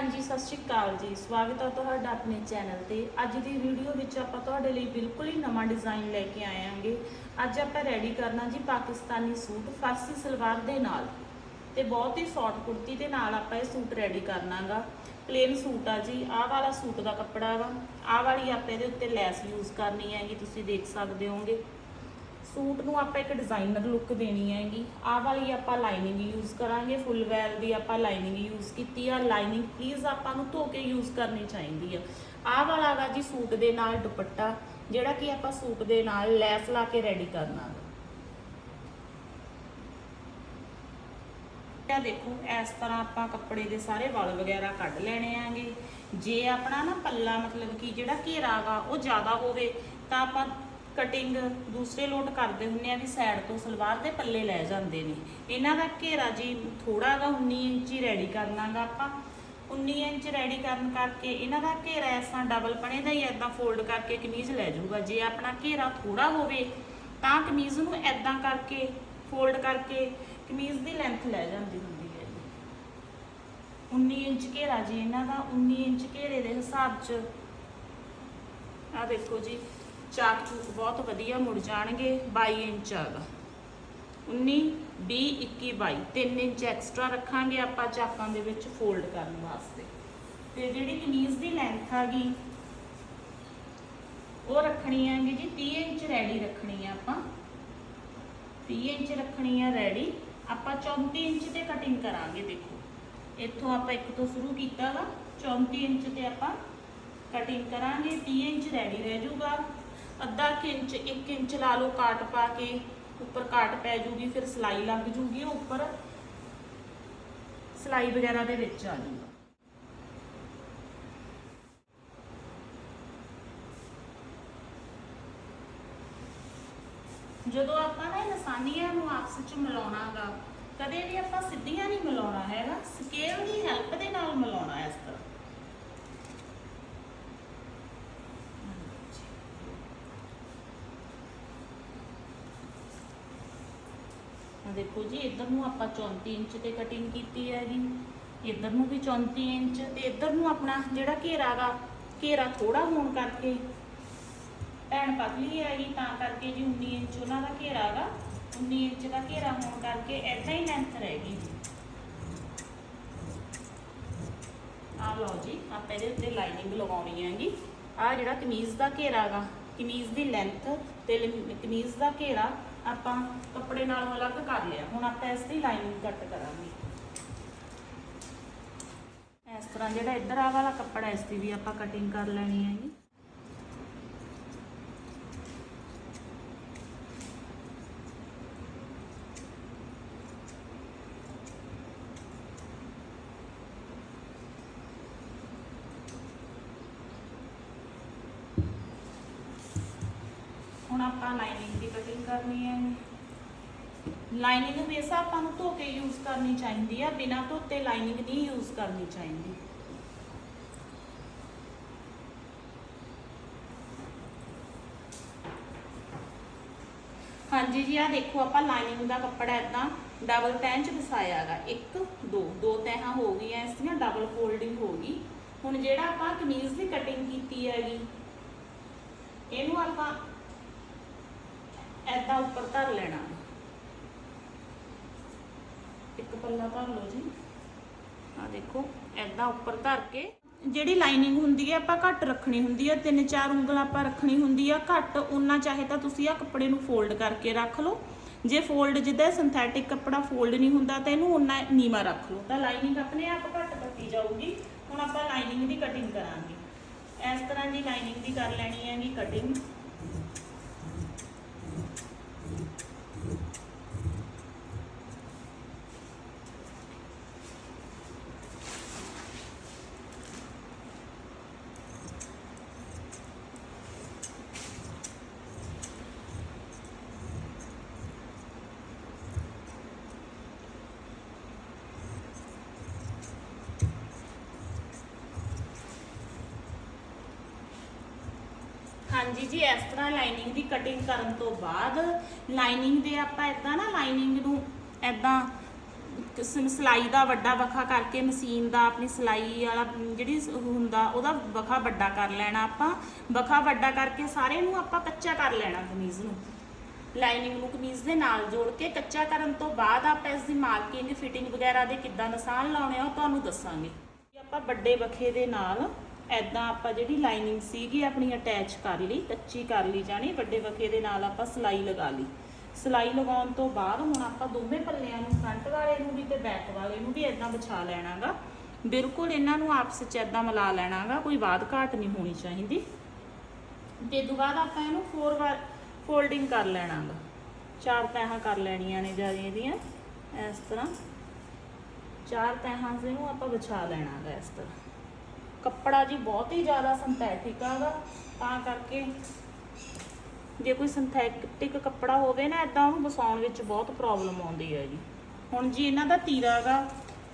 ਹਾਂਜੀ, ਸਤਿ ਸ਼੍ਰੀ ਅਕਾਲ ਜੀ। ਸਵਾਗਤ ਹੈ ਤੁਹਾਡਾ ਆਪਣੇ ਚੈਨਲ ਤੇ। ਅੱਜ ਦੀ ਵੀਡੀਓ ਵਿੱਚ ਆਪਾਂ ਤੁਹਾਡੇ ਲਈ ਬਿਲਕੁਲ ਹੀ ਨਵਾਂ ਡਿਜ਼ਾਈਨ ਲੈ ਕੇ ਆਏ ਆਂਗੇ ਅੱਜ ਆਪਾਂ ਰੈਡੀ ਕਰਨਾ ਜੀ ਪਾਕਿਸਤਾਨੀ ਸੂਟ ਫਾਰਸੀ ਸਲਵਾਰ ਦੇ ਨਾਲ। ਤੇ ਬਹੁਤ ਹੀ ਸ਼ਾਰਟ ਕੁੜਤੀ ਦੇ ਨਾਲ ਆਪਾਂ ਇਹ ਸੂਟ ਰੈਡੀ ਕਰਨਾਗਾ। ਪਲੇਨ ਸੂਟ ਆ ਜੀ। ਆਹ ਵਾਲਾ ਸੂਟ ਦਾ ਕੱਪੜਾ ਵਾ। ਆਹ ਵਾਲੀ ਆਪਾਂ ਇਹਦੇ ਉੱਤੇ ਲੈਸ ਯੂਜ਼ ਕਰਨੀ ਹੈਗੀ, ਤੁਸੀਂ ਦੇਖ ਸਕਦੇ ਹੋਗੇ ਸੂਟ ਨੂੰ ਆਪਾਂ ਇੱਕ ਡਿਜ਼ਾਈਨਰ ਲੁੱਕ ਦੇਣੀ ਹੈਗੀ। ਆਹ ਵਾਲੀ ਆਪਾਂ ਲਾਈਨਿੰਗ ਯੂਜ਼ ਕਰਾਂਗੇ ਫੁੱਲ ਵੈਲ ਦੀ ਆਪਾਂ ਲਾਈਨਿੰਗ ਯੂਜ਼ ਕੀਤੀ ਆ। ਲਾਈਨਿੰਗ ਪਲੀਜ਼ ਆਪਾਂ ਨੂੰ ਧੋ ਕੇ ਯੂਜ਼ ਕਰਨੀ ਚਾਹੀਦੀ ਆ। ਆਹ ਵਾਲਾ ਗਾ ਜੀ ਸੂਟ ਦੇ ਨਾਲ ਦੁਪੱਟਾ, ਜਿਹੜਾ ਕਿ ਆਪਾਂ ਸੂਟ ਦੇ ਨਾਲ ਲੈਸ ਲਾ ਕੇ ਰੈਡੀ ਕਰਨਾ ਗਾ ਇਹ ਦੇਖੋ, ਇਸ ਤਰ੍ਹਾਂ ਆਪਾਂ ਕੱਪੜੇ ਦੇ ਸਾਰੇ ਵਲ ਵਗੈਰਾ ਕੱਢ ਲੈਣੇ ਆਂਗੇ। ਜੇ ਆਪਣਾ ਨਾ ਪੱਲਾ ਮਤਲਬ ਕਿ ਜਿਹੜਾ ਘੇਰਾ ਗਾ ਉਹ ਜ਼ਿਆਦਾ ਹੋਵੇ, ਤਾਂ ਆਪਾਂ ਕਟਿੰਗ ਦੂਸਰੇ ਲੋਟ ਕਰਦੇ ਹੁੰਨੇ ਆ ਵੀ ਸਾਈਡ ਤੋਂ ਸਲਵਾਰ ਦੇ ਪੱਲੇ ਲੈ ਜਾਂਦੇ ਨੇ। ਇਹਨਾਂ ਦਾ ਘੇਰਾ ਜੀ ਥੋੜਾ ਗਾ 19 ਇੰਚ ਹੀ ਰੈਡੀ ਕਰਨਾਗਾ ਆਪਾਂ। 19 ਇੰਚ ਰੈਡੀ ਕਰਨ ਕਰਕੇ ਇਹਨਾਂ ਦਾ ਘੇਰਾ ਇਸ ਤਰ੍ਹਾਂ ਡਬਲ ਪਣੇ ਦਾ ਹੀ ਐਦਾਂ ਫੋਲਡ ਕਰਕੇ ਕਮੀਜ਼ ਲੈ ਜਾਊਗਾ। ਜੇ ਆਪਣਾ ਘੇਰਾ ਥੋੜਾ ਹੋਵੇ ਤਾਂ ਕਮੀਜ਼ ਨੂੰ ਐਦਾਂ ਕਰਕੇ ਫੋਲਡ ਕਰਕੇ ਕਮੀਜ਼ ਦੀ ਲੈਂਥ ਲੈ ਜਾਂਦੀ ਹੁੰਦੀ ਹੈ ਜੀ। 19 ਇੰਚ ਘੇਰਾ ਜੀ ਇਹਨਾਂ ਦਾ 19 ਇੰਚ ਘੇਰੇ ਦੇ ਹਿਸਾਬ 'ਚ। ਆ ਦੇਖੋ ਜੀ। ਚਾਕ ਚੂਕ ਬਹੁਤ ਵਧੀਆ ਮੁੜ ਜਾਣਗੇ 22 ਇੰਚ ਆਗਾ। 19 20 21 22 3 ਇੰਚ ਐਕਸਟਰਾ ਰੱਖਾਂਗੇ ਆਪਾਂ ਚਾਕਾਂ ਦੇ ਵਿੱਚ ਫੋਲਡ ਕਰਨ ਵਾਸਤੇ। ਤੇ ਜਿਹੜੀ ਕਮੀਜ਼ ਦੀ ਲੈਂਥ ਆਗੀ, ਉਹ ਰੱਖਣੀ ਹੈਗੀ ਜੀ 30 ਇੰਚ ਰੈਡੀ ਰੱਖਣੀ ਆ ਆਪਾਂ। 30 ਇੰਚ ਰੱਖਣੀ ਆ ਰੈਡੀ ਆਪਾਂ 34 ਇੰਚ ਤੇ ਕਟਿੰਗ ਕਰਾਂਗੇ, ਦੇਖੋ। ਇੱਥੋਂ ਆਪਾਂ ਇੱਕ ਤੋਂ ਸ਼ੁਰੂ ਕੀਤਾ ਵਾ 34 ਇੰਚ ਤੇ ਆਪਾਂ ਕਟਿੰਗ ਕਰਾਂਗੇ 30 ਇੰਚ ਰੈਡੀ ਰਹਿ ਜਾਊਗਾ। ਅੱਧਾ ਇੰਚ 1 ਇੰਚ ਲਾ ਲਓ ਕਾਟ ਪਾ ਕੇ, ਉੱਪਰ ਕਾਟ ਪੈ ਜੂਗੀ, ਫਿਰ ਸਲਾਈ ਲੱਗ ਜੂਗੀ ਉਹ ਉੱਪਰ। ਸਲਾਈ ਵਗੈਰਾ ਦੇ ਵਿੱਚ ਆ ਜੂਗਾ। ਜਦੋਂ ਆਪਾਂ ਨਾ ਇਹ ਨਿਸ਼ਾਨੀਆਂ ਨੂੰ ਆਪਸ ਵਿੱਚ ਮਿਲਾਉਣਾਗਾ, ਕਦੇ ਵੀ ਆਪਾਂ ਸਿੱਧੀਆਂ ਨਹੀਂ ਮਿਲਾਉਣਾ ਹੈਗਾ ਸਕੇਲ ਦੀ ਹੈਲਪ ਦੇ ਨਾਲ ਮਿਲਾਉਣਾ ਇਸ ਤਰ੍ਹਾਂ ਆ ਦੇਖੋ ਜੀ, ਇੱਧਰ ਨੂੰ ਆਪਾਂ 34 ਇੰਚ ਤੇ ਕਟਿੰਗ ਕੀਤੀ ਹੈਗੀ। ਇੱਧਰ ਨੂੰ ਵੀ 34 ਇੰਚ ਤੇ ਇੱਧਰ ਨੂੰ ਆਪਣਾ ਜਿਹੜਾ ਘੇਰਾ ਗਾ, ਘੇਰਾ ਥੋੜਾ ਹੋਣ ਕਰਕੇ। ਭੈਣ ਪਤਲੀ ਹੈਗੀ, ਤਾਂ ਕਰਕੇ ਜੀ 19 ਇੰਚ ਉਹਨਾਂ ਦਾ ਘੇਰਾ ਗਾ। 19 ਇੰਚ ਦਾ ਘੇਰਾ ਹੋਣ ਕਰਕੇ ਏਦਾਂ ਹੀ ਲੈਂਥ ਰਹੇਗੀ ਜੀ। ਆ ਲਓ ਜੀ, ਆਪਾਂ ਇਹਦੇ ਉੱਤੇ ਲਾਈਨਿੰਗ ਲਗਾਉਣੀ ਹੈਗੀ। ਆ ਜਿਹੜਾ ਕਮੀਜ਼ ਦਾ ਘੇਰਾ ਗਾ, ਕਮੀਜ਼ ਦੀ ਲੈਂਥ ਤੇ ਕਮੀਜ਼ ਦਾ ਘੇਰਾ ਆਪਾਂ ਕੱਪੜੇ ਨਾਲੋਂ ਅਲੱਗ ਕਰ ਲਿਆ। ਹੁਣ ਆਪਾਂ ਇਸ ਦੀ ਲਾਈਨਿੰਗ ਕੱਟ ਕਰਾਂਗੇ। ਇਸ ਤਰ੍ਹਾਂ ਜਿਹੜਾ ਇੱਧਰ ਆ ਵਾਲਾ ਕੱਪੜਾ ਇਸ ਦੀ ਵੀ ਆਪਾਂ ਕਟਿੰਗ ਕਰ ਲੈਣੀ ਹੈ ਜੀ। ਆਪਾਂ ਲਾਈਨਿੰਗ ਦੀ ਕਟਿੰਗ ਕਰਨੀ ਹੈ। ਲਾਈਨਿੰਗ ਹਮੇਸ਼ਾ ਆਪਾਂ ਨੂੰ ਧੋ ਕੇ ਯੂਜ਼ ਕਰਨੀ ਚਾਹੀਦੀ ਆ, ਬਿਨਾਂ ਧੋਤੇ ਲਾਈਨਿੰਗ ਨਹੀਂ ਯੂਜ਼ ਕਰਨੀ ਚਾਹੀਦੀ। ਹਾਂਜੀ ਜੀ ਆ ਦੇਖੋ ਆਪਾਂ ਲਾਈਨਿੰਗ ਦਾ ਕੱਪੜਾ ਇਦਾਂ ਡਬਲ ਤੈਂ ਚ ਵਿਸਾਇਆਗਾ 1 2 ਦੋ ਤੈਹਾਂ ਹੋ ਗਈਆਂ ਇਸ ਦੀਆਂ ਡਬਲ ਫੋਲਡਿੰਗ ਹੋ ਗਈ। ਹੁਣ ਜਿਹੜਾ ਆਪਾਂ ਕਮੀਜ਼ ਦੀ ਕਟਿੰਗ ਕੀਤੀ ਹੈਗੀ, ਇਹਨੂੰ ਆਪਾਂ ਐਦਾਂ ਉੱਪਰ ਧਰ ਲੈਣਾ। ਇੱਕ ਪੱਲਾ ਧਰ ਲਓ ਜੀ। ਆ ਦੇਖੋ ਐਦਾਂ ਉੱਪਰ ਧਰ ਕੇ। ਜਿਹੜੀ ਲਾਈਨਿੰਗ ਹੁੰਦੀ ਹੈ, ਆਪਾਂ ਘੱਟ ਰੱਖਣੀ ਹੁੰਦੀ ਹੈ। ਤਿੰਨ ਚਾਰ ਉਂਗਲ ਆਪਾਂ ਰੱਖਣੀ ਹੁੰਦੀ ਆ। ਘੱਟ ਉਨਾ ਚਾਹੇ ਤਾਂ ਤੁਸੀਂ ਆ ਕੱਪੜੇ ਨੂੰ ਫੋਲਡ ਕਰਕੇ ਰੱਖ ਲਓ। ਜੇ ਫੋਲਡ ਜਿੱਦਾਂ ਸਿੰਥੈਟਿਕ ਕੱਪੜਾ ਫੋਲਡ ਨਹੀਂ ਹੁੰਦਾ, ਤਾਂ ਇਹਨੂੰ ਉਨਾ ਨੀਵਾ ਰੱਖ ਲਓ। ਤਾਂ ਲਾਈਨਿੰਗ ਆਪਣੇ ਆਪ ਘੱਟ ਕੱਟੀ ਜਾਊਗੀ। ਹੁਣ ਆਪਾਂ ਲਾਈਨਿੰਗ ਦੀ ਕਟਿੰਗ ਕਰਾਂਗੇ। ਇਸ ਤਰ੍ਹਾਂ ਦੀ ਲਾਈਨਿੰਗ ਦੀ ਕਰ ਲੈਣੀ ਹੈਗੀ ਕਟਿੰਗ ਹਾਂਜੀ ਜੀ, ਇਸ ਤਰ੍ਹਾਂ ਲਾਈਨਿੰਗ ਦੀ ਕਟਿੰਗ ਕਰਨ ਤੋਂ ਬਾਅਦ ਲਾਈਨਿੰਗ ਦੇ ਆਪਾਂ ਇਦਾਂ ਨਾ ਲਾਈਨਿੰਗ ਨੂੰ ਇਦਾਂ ਕਿਸਮ ਸਲਾਈ ਦਾ ਵੱਡਾ ਵਖਾ ਕਰਕੇ ਮਸ਼ੀਨ ਦਾ ਆਪਣੀ ਸਿਲਾਈ ਵਾਲਾ ਜਿਹੜੀ ਹੁੰਦਾ ਉਹਦਾ ਵਖਾ ਵੱਡਾ ਕਰ ਲੈਣਾ ਆਪਾਂ। ਵਖਾ ਵੱਡਾ ਕਰਕੇ ਸਾਰੇ ਨੂੰ ਆਪਾਂ ਕੱਚਾ ਕਰ ਲੈਣਾ ਕਮੀਜ਼ ਨੂੰ। ਲਾਈਨਿੰਗ ਨੂੰ ਕਮੀਜ਼ ਦੇ ਨਾਲ ਜੋੜ ਕੇ ਕੱਚਾ ਕਰਨ ਤੋਂ ਬਾਅਦ ਆਪਾਂ ਇਸ ਦੀ ਮਾਰਕਿੰਗ ਫਿਟਿੰਗ ਵਗੈਰਾ ਦੇ ਕਿੱਦਾਂ ਨਿਸ਼ਾਨ ਲਾਉਣੇ ਆ ਉਹ ਤੁਹਾਨੂੰ ਦੱਸਾਂਗੇ। ਆਪਾਂ ਵੱਡੇ ਵਖੇ ਦੇ ਨਾਲ ਐਦਾਂ ਆਪਾਂ ਜਿਹੜੀ ਲਾਈਨਿੰਗ ਸੀਗੀ ਆਪਣੀ ਅਟੈਚ ਕਰ ਲਈ, ਕੱਚੀ ਕਰ ਲਈ ਜਾਣੀ, ਵੱਡੇ ਵਖੇ ਦੇ ਨਾਲ ਆਪਾਂ ਸਲਾਈ ਲਗਾ ਲਈ। ਸਲਾਈ ਲਗਾਉਣ ਤੋਂ ਬਾਅਦ ਹੁਣ ਆਪਾਂ ਦੋਵੇਂ ਪੱਲਿਆਂ ਨੂੰ ਫਰੰਟ ਵਾਲੇ ਨੂੰ ਵੀ ਤੇ ਬੈਕ ਵਾਲੇ ਨੂੰ ਵੀ ਐਦਾਂ ਵਿਛਾ ਲੈਣਾਗਾ। ਬਿਲਕੁਲ ਇਹਨਾਂ ਨੂੰ ਆਪਸ ਵਿੱਚ ਐਦਾਂ ਮਿਲਾ ਲੈਣਾਗਾ, ਕੋਈ ਬਾਦ ਘਾਟ ਨਹੀਂ ਹੋਣੀ ਚਾਹੀਦੀ। ਤੇ ਤੋਂ ਬਾਅਦ ਆਪਾਂ ਇਹਨੂੰ ਫੋਰ ਵਾਰ ਫੋਲਡਿੰਗ ਕਰ ਲੈਣਾਗਾ। ਚਾਰ ਤਹਾਂ ਕਰ ਲੈਣੀਆਂ ਨੇ ਜ਼ਿਆਦਾ ਇਹਦੀਆਂ ਇਸ ਤਰ੍ਹਾਂ। ਚਾਰ ਤਹਾਂ ਇਹਨੂੰ ਆਪਾਂ ਵਿਛਾ ਲੈਣਾਗਾ ਇਸ ਤਰ੍ਹਾਂ। ਕੱਪੜਾ ਜੀ ਬਹੁਤ ਹੀ ਜ਼ਿਆਦਾ ਸਿੰਥੈਟਿਕ ਆਗਾ, ਤਾਂ ਕਰਕੇ ਜੇ ਕੋਈ ਸਿੰਥੈਟਿਕ ਕੱਪੜਾ ਹੋਵੇ ਨਾ ਇਦਾਂ ਉਹਨੂੰ ਵਸਾਉਣ ਵਿੱਚ ਬਹੁਤ ਪ੍ਰੋਬਲਮ ਆਉਂਦੀ ਹੈ ਜੀ। ਹੁਣ ਜੀ ਇਹਨਾਂ ਦਾ ਤੀਰਾ ਗਾ,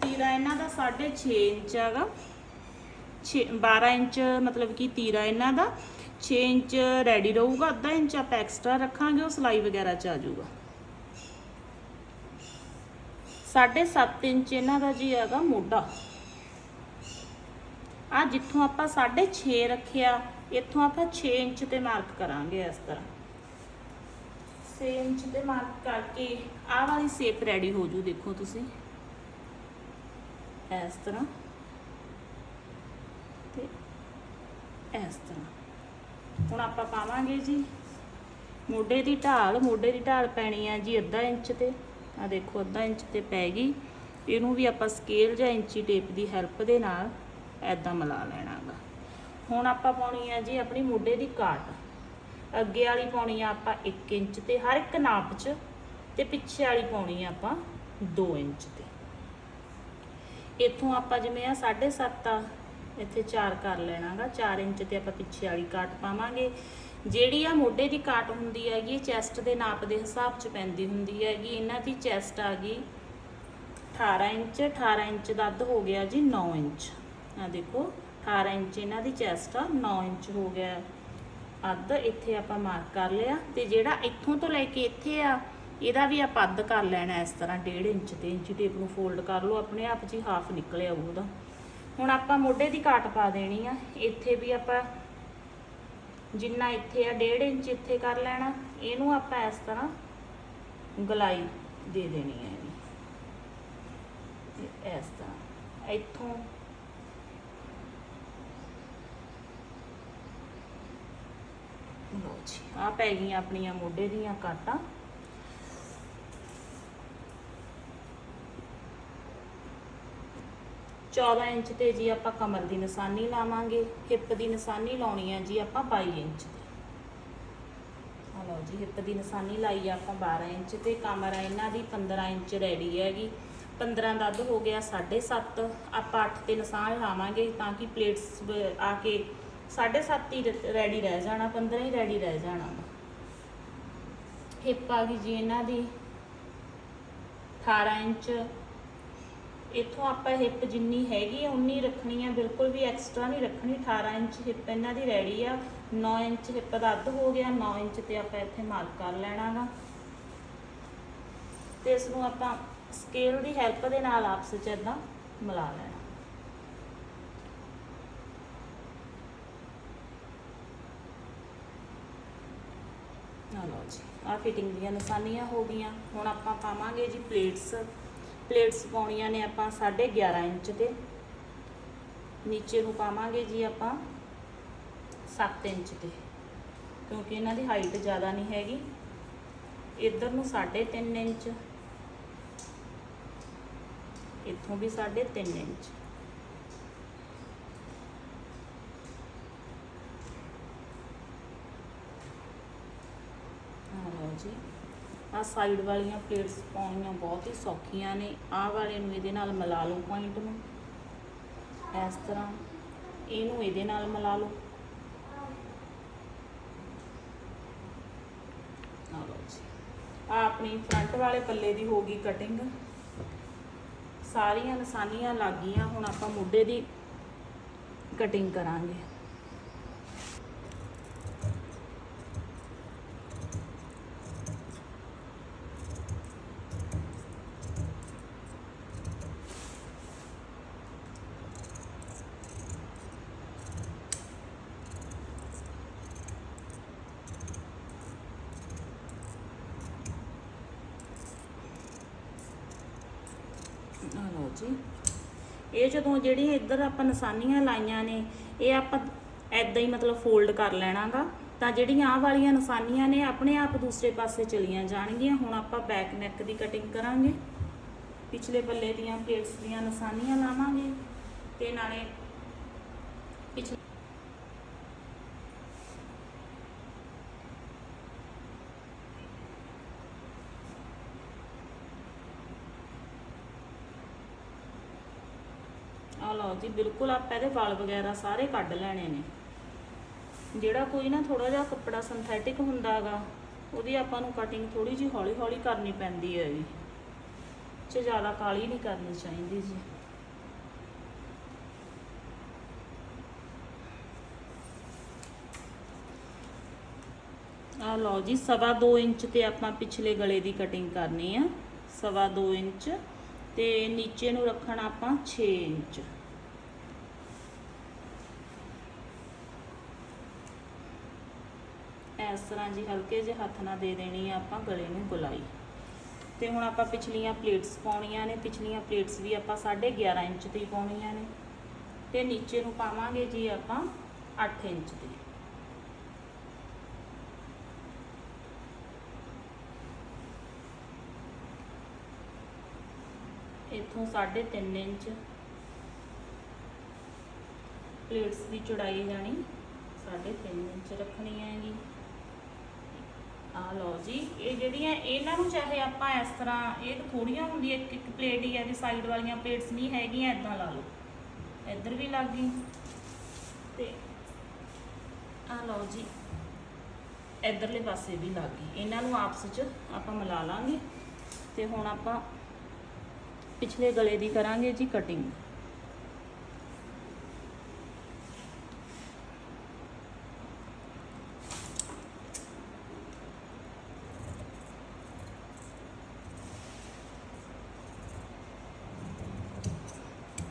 ਤੀਰਾ ਇਹਨਾਂ ਦਾ 6.5 ਇੰਚ ਹੈਗਾ 6 12 ਇੰਚ ਮਤਲਬ ਕਿ ਤੀਰਾ ਇਹਨਾਂ ਦਾ 6 ਇੰਚ ਰੈਡੀ ਰਹੂਗਾ, ਅੱਧਾ ਇੰਚ ਆਪਾਂ ਐਕਸਟਰਾ ਰੱਖਾਂਗੇ, ਉਹ ਸਲਾਈ ਵਗੈਰਾ ਚ ਆ ਜਾਊਗਾ। 7.5 ਇੰਚ ਇਹਨਾਂ ਦਾ ਜੀ ਹੈਗਾ ਮੋਢਾ। ਆ ਜਿੱਥੋਂ ਆਪਾਂ 6.5 ਰੱਖਿਆ, ਇੱਥੋਂ ਆਪਾਂ 6 ਇੰਚ ਤੇ ਮਾਰਕ ਕਰਾਂਗੇ ਇਸ ਤਰ੍ਹਾਂ। 6 ਇੰਚ ਤੇ ਮਾਰਕ ਕਰਕੇ ਆਹ ਵਾਲੀ ਸ਼ੇਪ ਰੈਡੀ ਹੋ ਜੂ, ਦੇਖੋ ਤੁਸੀਂ। ਇਸ ਤਰ੍ਹਾਂ। ਤੇ ਇਸ ਤਰ੍ਹਾਂ। ਹੁਣ ਆਪਾਂ ਪਾਵਾਂਗੇ ਜੀ। ਮੋਢੇ ਦੀ ਢਾਲ, ਮੋਢੇ ਦੀ ਢਾਲ ਪੈਣੀ ਆ ਜੀ ਅੱਧਾ ਇੰਚ ਤੇ। ਆ ਦੇਖੋ ਅੱਧਾ ਇੰਚ ਤੇ ਪੈ ਗਈ। ਇਹਨੂੰ ਵੀ ਆਪਾਂ ਸਕੇਲ ਜਾਂ ਇੰਚੀ ਟੇਪ ਦੀ ਹੈਲਪ ਦੇ ਨਾਲ ਐਦਾਂ ਮਿਲਾ ਲੈਣਾਗਾ। ਹੁਣ ਆਪਾਂ ਪਾਉਣੀ ਆ ਜੀ ਆਪਣੀ ਮੋਢੇ ਦੀ ਕਾਟ ਅੱਗੇ ਵਾਲੀ ਪਾਉਣੀ ਆ ਆਪਾਂ 1 ਇੰਚ ਤੇ, ਹਰ ਇੱਕ ਨਾਪ 'ਚ ਤੇ ਪਿੱਛੇ ਵਾਲੀ ਪਾਉਣੀ ਆ ਆਪਾਂ 2 ਇੰਚ ਤੇ। ਇੱਥੋਂ ਆਪਾਂ ਜਿਵੇਂ ਆ 7.5 ਆ, ਇੱਥੇ 4 ਕਰ ਲੈਣਾਗਾ। 4 ਇੰਚ ਤੇ ਆਪਾਂ ਪਿੱਛੇ ਵਾਲੀ ਕਾਟ ਪਾਵਾਂਗੇ। ਜਿਹੜੀ ਆ ਮੋਢੇ ਦੀ ਕਾਟ ਹੁੰਦੀ ਹੈਗੀ ਚੈਸਟ ਦੇ ਨਾਪ ਦੇ ਹਿਸਾਬ 'ਚ ਪੈਂਦੀ ਹੁੰਦੀ ਹੈਗੀ। ਇਹਨਾਂ ਦੀ ਚੈਸਟ ਆ ਗਈ 18 ਇੰਚ 18 ਇੰਚ ਦਾ ਅੱਧ ਹੋ ਗਿਆ ਜੀ 9 ਇੰਚ। ਆ ਦੇਖੋ 18 ਇੰਚ ਇਹਨਾਂ ਦੀ ਚੈਸਟ ਆ 9 ਇੰਚ ਹੋ ਗਿਆ। ਅੱਧ ਇੱਥੇ ਆਪਾਂ ਮਾਰਕ ਕਰ ਲਿਆ ਤੇ ਜਿਹੜਾ ਇੱਥੋਂ ਤੋਂ ਲੈ ਕੇ ਇੱਥੇ ਆ, ਇਹਦਾ ਵੀ ਆਪਾਂ ਅੱਧ ਕਰ ਲੈਣਾ ਇਸ ਤਰ੍ਹਾਂ 1.5 ਇੰਚ ਤੇ ਇੰਚੀ ਟੇਪ ਨੂੰ ਫੋਲਡ ਕਰ ਲਓ, ਆਪਣੇ ਆਪ 'ਚ ਹੀ ਹਾਫ ਨਿਕਲ ਆਊ ਉਹਦਾ। ਹੁਣ ਆਪਾਂ ਮੋਢੇ ਦੀ ਕਾਟ ਪਾ ਦੇਣੀ ਆ, ਇੱਥੇ ਵੀ ਆਪਾਂ ਜਿੰਨਾ ਇੱਥੇ ਆ 1.5 ਇੰਚ ਇੱਥੇ ਕਰ ਲੈਣਾ, ਇਹਨੂੰ ਆਪਾਂ ਇਸ ਤਰ੍ਹਾਂ ਗਲਾਈ ਦੇ ਦੇਣੀ ਹੈ ਇਹਦੀ। ਇਸ ਤਰ੍ਹਾਂ, ਇੱਥੋਂ ਲਓ ਜੀ ਆ ਪੈ ਗਈਆਂ ਆਪਣੀਆਂ ਮੋਢੇ ਦੀਆਂ ਕਾਟਾਂ। ਚੌਦਾਂ ਇੰਚ ਤੇ ਜੀ ਆਪਾਂ ਕਮਰ ਦੀ ਨਿਸ਼ਾਨੀ ਲਾਵਾਂਗੇ, ਹਿੱਪ ਦੀ ਨਿਸ਼ਾਨੀ ਲਾਉਣੀ ਹੈ ਜੀ ਆਪਾਂ 22 ਇੰਚ ਤੇ। ਆ ਲਓ ਜੀ, ਹਿੱਪ ਦੀ ਨਿਸ਼ਾਨੀ ਲਾਈ ਆ ਆਪਾਂ 12 ਇੰਚ ਤੇ, ਕਮਰ ਆ ਇਹਨਾਂ ਦੀ 15 ਇੰਚ ਰੈਡੀ ਹੈਗੀ। 15 ਦਾ ਅੱਧ ਹੋ ਗਿਆ 7.5 ਆਪਾਂ 8 ਤੇ ਨਿਸ਼ਾਨ ਲਾਵਾਂਗੇ ਤਾਂ ਕਿ ਪਲੇਟਸ ਆ ਕੇ 7.5 ਹੀ ਰੈਡੀ ਰਹਿ ਜਾਣਾ 15 ਹੀ ਰੈਡੀ ਰਹਿ ਜਾਣਾ ਹਿੱਪ ਆ ਗਈ ਜੀ ਇਹਨਾਂ ਦੀ। 18 ਇੰਚ। ਇੱਥੋਂ ਆਪਾਂ ਹਿੱਪ ਜਿੰਨੀ ਹੈਗੀ ਆ, ਉਨੀ ਰੱਖਣੀ ਆ, ਬਿਲਕੁਲ ਵੀ ਐਕਸਟਰਾ ਨਹੀਂ ਰੱਖਣੀ। 18 ਇੰਚ ਹਿੱਪ ਇਹਨਾਂ ਦੀ ਰੈਡੀ ਆ। 9 ਇੰਚ ਹਿੱਪ ਦਾ ਅੱਧ ਹੋ ਗਿਆ 9 ਇੰਚ ਤੇ ਆਪਾਂ ਇੱਥੇ ਮਾਰਕ ਕਰ ਲੈਣਾਗਾ ਤੇ ਇਸ ਨੂੰ ਆਪਾਂ ਸਕੇਲ ਦੀ ਹੈਲਪ ਦੇ ਨਾਲ ਆਪਸ ਵਿੱਚ ਇਦਾਂ ਮਿਲਾ ਲੈਣਾ ਆ ਲਓ ਜੀ। ਆ ਫਿਟਿੰਗ ਦੀਆਂ ਨਿਸ਼ਾਨੀਆਂ ਹੋ ਗਈਆਂ। ਹੁਣ ਆਪਾਂ ਪਾਵਾਂਗੇ ਜੀ ਪਲੇਟਸ ਪਲੇਟਸ ਪਾਉਣੀਆਂ ਨੇ ਆਪਾਂ 11.5 ਇੰਚ ਤੇ। ਨੀਚੇ ਨੂੰ ਪਾਵਾਂਗੇ ਜੀ ਆਪਾਂ 7 ਇੰਚ ਤੇ। ਕਿਉਂਕਿ ਇਹਨਾਂ ਦੀ ਹਾਈਟ ਜ਼ਿਆਦਾ ਨਹੀਂ ਹੈਗੀ। ਇੱਧਰ ਨੂੰ 3.5 ਇੰਚ। ਇੱਥੋਂ ਵੀ 3.5 ਇੰਚ ਆ ਲਓ ਜੀ ਆ ਸਾਈਡ ਵਾਲੀਆਂ ਪਲੇਟਸ ਪਾਉਣੀਆਂ ਬਹੁਤ ਹੀ ਸੌਖੀਆਂ ਨੇ। ਆਹ ਵਾਲੇ ਨੂੰ ਇਹਦੇ ਨਾਲ ਮਿਲਾ ਲਓ ਪੁਆਇੰਟ ਨੂੰ। ਇਸ ਤਰ੍ਹਾਂ ਇਹਨੂੰ ਇਹਦੇ ਨਾਲ ਮਿਲਾ ਲਓ। ਆ ਆਪਣੀ ਫਰੰਟ ਵਾਲੇ ਪੱਲੇ ਦੀ ਹੋ ਗਈ ਕਟਿੰਗ ਸਾਰੀਆਂ ਨਿਸ਼ਾਨੀਆਂ ਲੱਗ ਗਈਆਂ। ਹੁਣ ਆਪਾਂ ਮੋਢੇ ਦੀ ਕਟਿੰਗ ਕਰਾਂਗੇ। ਜੀ ਇਹ ਜਦੋਂ ਜਿਹੜੀ ਇੱਧਰ ਆਪਾਂ ਨਿਸ਼ਾਨੀਆਂ ਲਾਈਆਂ ਨੇ, ਇਹ ਆਪਾਂ ਐਦਾਂ ਹੀ ਮਤਲਬ ਫੋਲਡ ਕਰ ਲੈਣਾਗਾ, ਤਾਂ ਜਿਹੜੀਆਂ ਆਹ ਵਾਲੀਆਂ ਨਿਸ਼ਾਨੀਆਂ ਨੇ, ਆਪਣੇ ਆਪ ਦੂਸਰੇ ਪਾਸੇ ਚਲੀਆਂ ਜਾਣਗੀਆਂ। ਹੁਣ ਆਪਾਂ ਬੈਕ ਨੈਕ ਦੀ ਕਟਿੰਗ ਕਰਾਂਗੇ। ਪਿਛਲੇ ਪੱਲੇ ਦੀਆਂ ਪਲੇਟਸ ਦੀਆਂ ਨਿਸ਼ਾਨੀਆਂ ਲਾਵਾਂਗੇ ਤੇ ਨਾਲੇ ਪਿਛਲੇ ਆ ਲਓ ਜੀ, ਬਿਲਕੁਲ ਆਪਾਂ ਇਹਦੇ ਵਾਲ ਵਗੈਰਾ ਸਾਰੇ ਕੱਢ ਲੈਣੇ ਨੇ। ਜਿਹੜਾ ਕੋਈ ਨਾ ਥੋੜਾ ਜਿਹਾ ਕੱਪੜਾ ਸਿੰਥੈਟਿਕ ਹੁੰਦਾ ਹੁੰਦਾਗਾ ਉਹਦੀ ਆਪਾਂ ਨੂੰ ਕਟਿੰਗ ਥੋੜੀ ਜਿਹੀ ਹੌਲੀ ਹੌਲੀ ਕਰਨੀ ਪੈਂਦੀ ਹੈ ਜੀ। ਚ ਜ਼ਿਆਦਾ ਕਾਲੀ ਨਹੀਂ ਕਰਨੀ ਚਾਹੀਦੀ ਜੀ। ਆ ਲਓ ਜੀ, ਸਵਾ 2 ਇੰਚ ਤੇ ਆਪਾਂ ਪਿਛਲੇ ਗਲੇ ਦੀ ਕਟਿੰਗ ਕਰਨੀ ਆ। ਸਵਾ 2 ਇੰਚ ਤੇ ਨੀਚੇ ਨੂੰ ਰੱਖਣਾ ਆਪਾਂ 6 ਇੰਚ। ਇਸ ਤਰ੍ਹਾਂ ਜੀ ਹਲਕੇ ਜਿਹੇ ਹੱਥ ਨਾਲ ਦੇ ਦੇਣੀ ਆ, ਆਪਾਂ ਗਲੇ ਨੂੰ ਗੁਲਾਈ ਤੇ ਹੁਣ ਆਪਾਂ ਪਿਛਲੀਆਂ ਪਲੇਟਸ ਪਾਉਣੀਆਂ ਨੇ, ਪਿਛਲੀਆਂ ਪਲੇਟਸ ਵੀ ਆਪਾਂ 11.5 ਇੰਚ ਦੀ ਪਾਉਣੀਆਂ ਨੇ। ਤੇ ਨੀਚੇ ਨੂੰ ਪਾਵਾਂਗੇ ਜੀ ਆਪਾਂ 8 ਇੰਚ ਦੀ ਇੱਥੋਂ 3.5 ਇੰਚ ਪਲੇਟਸ ਦੀ ਚੌੜਾਈ ਜਾਣੀ 3.5 ਇੰਚ ਰੱਖਣੀ ਹੈਗੀ। ਆ ਲਓ ਜੀ, ਇਹ ਜਿਹੜੀਆਂ ਇਹਨਾਂ ਨੂੰ ਚਾਹੇ ਆਪਾਂ ਇਸ ਤਰ੍ਹਾਂ, ਇਹ ਥੋੜੀਆਂ ਹੁੰਦੀ ਇੱਕ ਇੱਕ ਪਲੇਟ ਹੀ ਹੈ ਵੀ ਸਾਈਡ ਵਾਲੀਆਂ ਪਲੇਟਸ ਨਹੀਂ ਹੈਗੀਆਂ ਇਦਾਂ ਲਾ ਲਓ। ਇੱਧਰ ਵੀ ਲੱਗ ਗਈ। ਤੇ ਆ ਲਓ ਜੀ, ਇੱਧਰਲੇ ਪਾਸੇ ਵੀ ਲੱਗ ਗਈ। ਇਹਨਾਂ ਨੂੰ ਆਪਸ ਵਿੱਚ ਆਪਾਂ ਮਿਲਾ ਲਾਂਗੇ। ਤੇ ਹੁਣ ਆਪਾਂ ਪਿਛਲੇ ਗਲੇ ਦੀ ਕਰਾਂਗੇ ਜੀ ਕਟਿੰਗ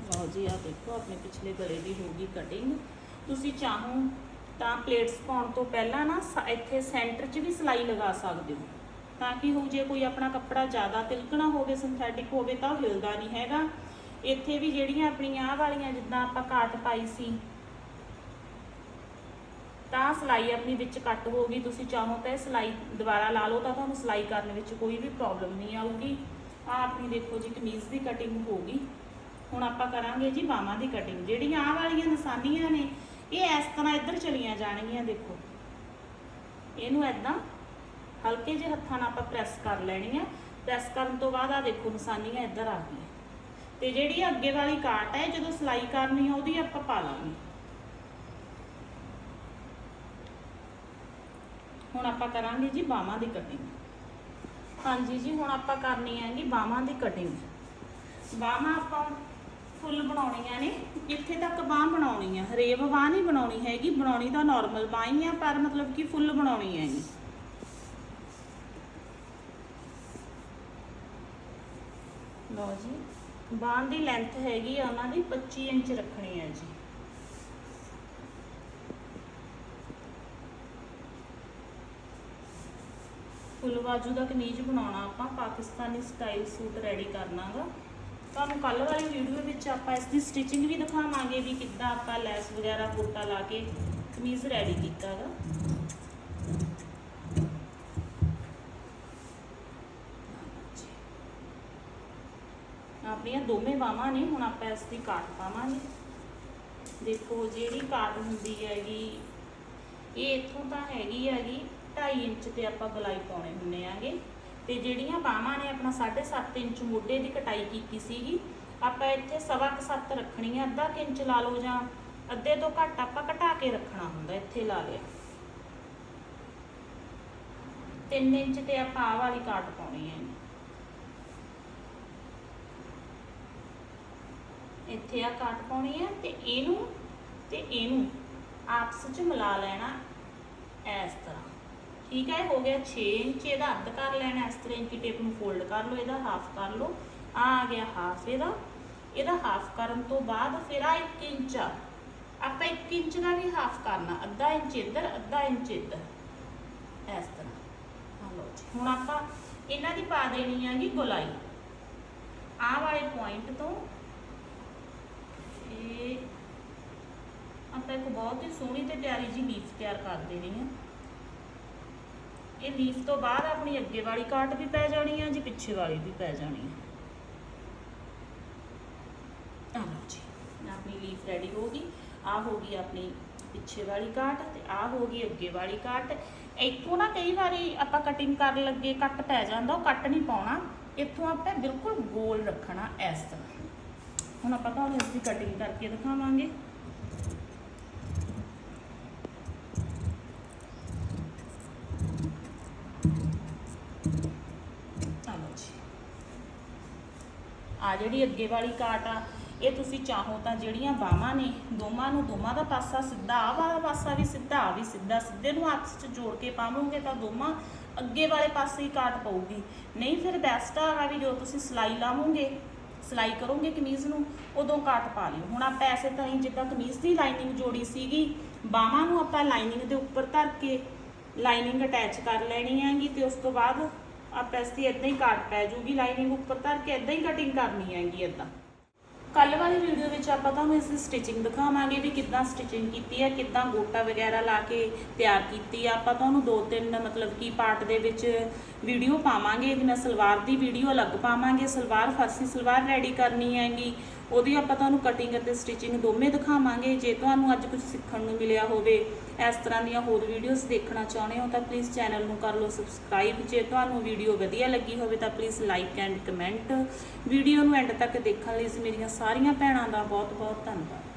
ਲਓ ਜੀ ਆ ਦੇਖੋ, ਆਪਣੇ ਪਿਛਲੇ ਗਲੇ ਦੀ ਹੋ ਗਈ ਕਟਿੰਗ ਤੁਸੀਂ ਚਾਹੋ ਤਾਂ ਪਲੇਟਸ ਪਾਉਣ ਤੋਂ ਪਹਿਲਾਂ ਨਾ ਸ- ਇੱਥੇ ਸੈਂਟਰ 'ਚ ਵੀ ਸਿਲਾਈ ਲਗਾ ਸਕਦੇ ਹੋ। ਤਾਂ ਕਿ ਹੋ ਜੇ ਕੋਈ ਆਪਣਾ ਕੱਪੜਾ ਜ਼ਿਆਦਾ ਤਿਲਕਣਾ ਹੋਵੇ ਸਿੰਥੈਟਿਕ ਹੋਵੇ, ਤਾਂ ਉਹ ਹਿਲਦਾ ਨਹੀਂ ਹੈਗਾ। ਇੱਥੇ ਵੀ ਜਿਹੜੀਆਂ ਆਪਣੀਆਂ ਆਹ ਵਾਲੀਆਂ ਜਿੱਦਾਂ ਆਪਾਂ ਕਾਟ ਪਾਈ ਸੀ, ਤਾਂ ਸਿਲਾਈ ਆਪਣੀ ਵਿੱਚ ਕੱਟ ਹੋ ਗਈ। ਤੁਸੀਂ ਚਾਹੋ ਤਾਂ ਇਹ ਸਿਲਾਈ ਦੁਬਾਰਾ ਲਾ ਲਓ, ਤਾਂ ਤੁਹਾਨੂੰ ਸਿਲਾਈ ਕਰਨ ਵਿੱਚ ਕੋਈ ਵੀ ਪ੍ਰੋਬਲਮ ਨਹੀਂ ਆਊਗੀ। ਆ ਆਪਣੀ ਦੇਖੋ ਜੀ ਕਮੀਜ਼ ਦੀ ਕਟਿੰਗ ਹੋ ਗਈ। ਹੁਣ ਆਪਾਂ ਕਰਾਂਗੇ ਜੀ ਬਾਹਾਂ ਦੀ ਕਟਿੰਗ ਜਿਹੜੀਆਂ ਆਹ ਵਾਲੀਆਂ ਨਿਸ਼ਾਨੀਆਂ ਨੇ, ਇਹ ਇਸ ਤਰ੍ਹਾਂ ਇੱਧਰ ਚਲੀਆਂ ਜਾਣਗੀਆਂ, ਦੇਖੋ। ਇਹਨੂੰ ਐਦਾਂ ਹਲਕੇ ਜਿਹੇ ਹੱਥਾਂ ਨਾਲ ਆਪਾਂ ਪ੍ਰੈਸ ਕਰ ਲੈਣੀ ਆ ਪ੍ਰੈਸ ਕਰਨ ਤੋਂ ਬਾਅਦ ਆ ਦੇਖੋ ਨਿਸ਼ਾਨੀਆਂ ਇੱਧਰ ਆ ਗਈਆਂ। ਤੇ ਜਿਹੜੀ ਅੱਗੇ ਵਾਲੀ ਕਾਟ ਹੈ, ਜਦੋਂ ਸਿਲਾਈ ਕਰਨੀ ਹੈ ਉਹਦੀ ਆਪਾਂ ਪਾ ਲਾਂਗੇ। ਹੁਣ ਆਪਾਂ ਕਰਾਂਗੇ ਜੀ ਬਾਹਾਂ ਦੀ ਕਟਿੰਗ ਹਾਂਜੀ ਜੀ, ਹੁਣ ਆਪਾਂ ਕਰਨੀ ਹੈ ਜੀ ਬਾਹਾਂ ਦੀ ਕਟਿੰਗ ਬਾਹਾਂ ਆਪਾਂ ਫੁੱਲ ਬਣਾਉਣੀਆਂ ਨੇ, ਇੱਥੇ ਤੱਕ ਬਾਹ ਬਣਾਉਣੀ ਆ ਹਰੇਵ ਬਾਹ ਨਹੀਂ ਬਣਾਉਣੀ ਹੈਗੀ, ਬਣਾਉਣੀ ਤਾਂ ਨਾਰਮਲ ਬਾਹ ਹੀ ਆ, ਪਰ ਮਤਲਬ ਕਿ ਫੁੱਲ ਬਣਾਉਣੀ ਹੈਗੀ ਲਓ ਜੀ, ਬਾਹ ਦੀ ਲੈਂਥ ਹੈਗੀ ਆ ਉਹਨਾਂ ਦੀ 25 ਇੰਚ ਰੱਖਣੀ ਹੈ ਜੀ। ਫੁੱਲ ਬਾਜੂ ਦਾ ਕਮੀਜ਼ ਬਣਾਉਣਾ ਆਪਾਂ, ਪਾਕਿਸਤਾਨੀ ਸਟਾਈਲ ਸੂਟ ਰੈਡੀ ਕਰਨਾਗਾ। ਤੁਹਾਨੂੰ ਕੱਲ ਵਾਲੀ ਵੀਡੀਓ ਵਿੱਚ ਆਪਾਂ ਇਸ ਦੀ ਸਟਿਚਿੰਗ ਵੀ ਦਿਖਾਵਾਂਗੇ ਵੀ ਕਿੱਦਾਂ ਆਪਾਂ ਲੈਸ ਵਗੈਰਾ ਗੋਟਾ ਲਾ ਕੇ ਕਮੀਜ਼ ਰੈਡੀ ਕੀਤਾ ਕੀਤਾਗਾ ਆਪਣੀਆਂ ਦੋਵੇਂ ਬਾਹਾਂ ਨੇ, ਹੁਣ ਆਪਾਂ ਇਸ ਦੀ ਕਾਟ ਪਾਵਾਂਗੇ। ਦੇਖੋ ਜਿਹੜੀ ਕਾਟ ਹੁੰਦੀ ਹੈਗੀ, ਇਹ ਇੱਥੋਂ ਤਾਂ ਹੈਗੀ ਹੈਗੀ 2.5 ਇੰਚ ਤੇ ਆਪਾਂ ਗਲਾਈ ਪਾਉਣੇ ਹੁੰਨੇ ਆਗੇ ਤੇ ਜਿਹੜੀਆਂ ਬਾਹਾਂ ਨੇ ਆਪਣਾ 7.5 ਇੰਚ ਮੋਢੇ ਦੀ ਕਟਾਈ ਕੀਤੀ ਸੀਗੀ, ਆਪਾਂ ਇੱਥੇ ਸਵਾ ਕੁ ਸੱਤ ਰੱਖਣੀ ਹੈ ਅੱਧਾ ਕੁ ਇੰਚ ਲਾ ਲਓ ਜਾਂ ਅੱਧੇ ਤੋਂ ਘੱਟ ਆਪਾਂ ਘਟਾ ਕੇ ਰੱਖਣਾ ਹੁੰਦਾ ਇੱਥੇ ਲਾ ਲਿਆ। 3 ਇੰਚ ਤੇ ਆਪਾਂ ਆਹ ਵਾਲੀ ਕਾਟ ਪਾਉਣੀ ਹੈ ਇੱਥੇ ਆ ਕਾਟ ਪਾਉਣੀ ਹੈ ਤੇ ਇਹਨੂੰ ਤੇ ਇਹਨੂੰ ਆਪਸ ਵਿੱਚ ਮਿਲਾ ਲੈਣਾ ਇਸ ਤਰ੍ਹਾਂ। ਠੀਕ ਹੈ ਹੋ ਗਿਆ? 6 ਇੰਚ ਇਹਦਾ ਅੱਧ ਕਰ ਲੈਣਾ, ਇਸ ਤਰ੍ਹਾਂ ਇੰਚੀ ਟੇਪ ਨੂੰ ਫੋਲਡ ਕਰ ਲਓ, ਇਹਦਾ ਹਾਫ ਕਰ ਲਓ। ਆ ਆ ਗਿਆ ਹਾਫ ਇਹਦਾ। ਇਹਦਾ ਹਾਫ ਕਰਨ ਤੋਂ ਬਾਅਦ ਫਿਰ ਆ 1 ਇੰਚ ਆਪਾਂ 1 ਇੰਚ ਦਾ ਵੀ ਹਾਫ ਕਰਨਾ। ਅੱਧਾ ਇੰਚ ਇੱਧਰ, ਅੱਧਾ ਇੰਚ ਇੱਧਰ। ਇਸ ਤਰ੍ਹਾਂ। ਆ ਲਓ ਜੀ। ਹੁਣ ਆਪਾਂ ਇਹਨਾਂ ਦੀ ਪਾ ਦੇਣੀ ਹੈਗੀ ਗੋਲਾਈ। ਆ ਵਾਲੇ ਪੁਆਇੰਟ ਤੋਂ ਇਹ ਆਪਾਂ ਇੱਕ ਬਹੁਤ ਹੀ ਸੋਹਣੀ ਤੇ ਪਿਆਰੀ ਜੀ ਲੀਫ ਤਿਆਰ ਕਰ ਦੇਣੀ ਹੈ ਇਹ ਲੀਫ ਤੋਂ ਬਾਅਦ ਆਪਣੀ ਅੱਗੇ ਵਾਲੀ ਕਾਟ ਵੀ ਪੈ ਜਾਣੀ ਆ, ਜੀ ਪਿੱਛੇ ਵਾਲੀ ਵੀ ਪੈ ਜਾਣੀ ਆ। ਆ ਲਓ ਜੀ ਆਪਣੀ ਲੀਫ ਰੈਡੀ ਹੋ ਗਈ। ਆ ਹੋ ਗਈ ਆਪਣੀ ਪਿੱਛੇ ਵਾਲੀ ਕਾਟ ਤੇ ਆ ਹੋ ਗਈ ਅੱਗੇ ਵਾਲੀ ਕਾਟ। ਇੱਥੋਂ ਨਾ ਕਈ ਵਾਰੀ ਆਪਾਂ ਕਟਿੰਗ ਕਰਨ ਲੱਗੇ ਕੱਟ ਪੈ ਜਾਂਦਾ, ਉਹ ਕੱਟ ਨਹੀਂ ਪਾਉਣਾ। ਇੱਥੋਂ ਆਪਾਂ ਬਿਲਕੁਲ ਗੋਲ ਰੱਖਣਾ ਇਸ ਤਰ੍ਹਾਂ। ਹੁਣ ਆਪਾਂ ਤੁਹਾਨੂੰ ਇਸ ਦੀ ਕਟਿੰਗ ਕਰਕੇ ਦਿਖਾਵਾਂਗੇ ਆ ਲਓ ਜੀ ਆ ਜਿਹੜੀ ਅੱਗੇ ਵਾਲੀ ਕਾਟ ਆ, ਇਹ ਤੁਸੀਂ ਚਾਹੋ ਤਾਂ ਜਿਹੜੀਆਂ ਬਾਹਾਂ ਨੇ, ਦੋਵਾਂ ਨੂੰ, ਦੋਵਾਂ ਦਾ ਪਾਸਾ ਸਿੱਧਾ ਆ ਵਾਲਾ ਪਾਸਾ ਵੀ ਸਿੱਧਾ ਆ ਵੀ ਸਿੱਧਾ, ਸਿੱਧੇ ਨੂੰ ਆਪਸ ਚ ਜੋੜ ਕੇ ਪਾਵੋਗੇ ਤਾਂ ਦੋਵਾਂ ਅੱਗੇ ਵਾਲੇ ਪਾਸੇ ਹੀ ਕਾਟ ਪਊਗੀ। ਨਹੀਂ ਫਿਰ ਬੈਸਟ ਆ ਵੀ ਜੋ ਤੁਸੀਂ ਸਿਲਾਈ ਲਾਵੋਗੇ, ਸਿਲਾਈ ਕਰੋਗੇ ਕਮੀਜ਼ ਨੂੰ, ਉਦੋਂ ਕਾਟ ਪਾ ਲਿਓ। ਹੁਣ ਆਪਾਂ ਐਸੇ ਤਾਂ ਹੀ ਜਿੱਦਾਂ ਕਮੀਜ਼ ਦੀ ਲਾਈਨਿੰਗ ਜੋੜੀ ਸੀਗੀ, ਬਾਹਾਂ ਨੂੰ ਆਪਾਂ ਲਾਈਨਿੰਗ ਦੇ ਉੱਪਰ ਧਰ ਕੇ ਲਾਈਨਿੰਗ ਅਟੈਚ ਕਰ ਲੈਣੀ ਹੈਗੀ ਤੇ ਉਸ ਤੋਂ ਬਾਅਦ ਆਪਾਂ ਇਸ ਦੀ ਇਦਾਂ ਹੀ ਕਾਟ ਪੈ ਜੂਗੀ ਲਾਈਨਿੰਗ ਉੱਪਰ ਧਰ ਕੇ ਇਦਾਂ ਹੀ ਕਟਿੰਗ ਕਰਨੀ ਹੈਗੀ ਇਦਾਂ ਕੱਲ ਵਾਲੀ ਵੀਡੀਓ ਵਿੱਚ ਆਪਾਂ ਤੁਹਾਨੂੰ ਇਸ ਸਟਿਚਿੰਗ ਦਿਖਾਵਾਂਗੇ ਵੀ ਕਿੱਦਾਂ ਸਟਿਚਿੰਗ ਕੀਤੀ ਹੈ, ਕਿੱਦਾਂ ਗੋਟਾ ਵਗੈਰਾ ਲਾ ਕੇ ਤਿਆਰ ਕੀਤੀ ਆ। ਆਪਾਂ ਤੁਹਾਨੂੰ ਦੋ ਤਿੰਨ ਮਤਲਬ ਕਿ ਪਾਰਟ ਦੇ ਵਿੱਚ ਵੀਡੀਓ ਪਾਵਾਂਗੇ ਇਹਦੀ ਮੈਂ ਸਲਵਾਰ ਦੀ ਵੀਡੀਓ ਅਲੱਗ ਪਾਵਾਂਗੇ। ਸਲਵਾਰ ਫਰਸੀ ਸਲਵਾਰ ਰੈਡੀ ਕਰਨੀ ਹੈਗੀ। ਉਹਦੀ ਆਪਾਂ ਤੁਹਾਨੂੰ ਕਟਿੰਗ ਅਤੇ ਸਟਿਚਿੰਗ ਦੋਵੇਂ ਦਿਖਾਵਾਂਗੇ। ਜੇ ਤੁਹਾਨੂੰ ਅੱਜ ਕੁਝ ਸਿੱਖਣ ਨੂੰ ਮਿਲਿਆ ਹੋਵੇ, ਇਸ ਤਰ੍ਹਾਂ ਦੀਆਂ ਹੋਰ ਵੀਡੀਓਜ਼ ਦੇਖਣਾ ਚਾਹੁੰਦੇ ਹੋ, ਤਾਂ ਪਲੀਜ਼ ਚੈਨਲ ਨੂੰ ਕਰ ਲਓ ਸਬਸਕ੍ਰਾਈਬ ਜੇ ਤੁਹਾਨੂੰ ਵੀਡੀਓ ਵਧੀਆ ਲੱਗੀ ਹੋਵੇ, ਤਾਂ please like and comment video ਨੂੰ ਐਂਡ ਤੱਕ ਦੇਖਣ ਲਈ ਮੇਰੀਆਂ ਸਾਰੀਆਂ ਭੈਣਾਂ ਦਾ ਬਹੁਤ ਬਹੁਤ ਧੰਨਵਾਦ।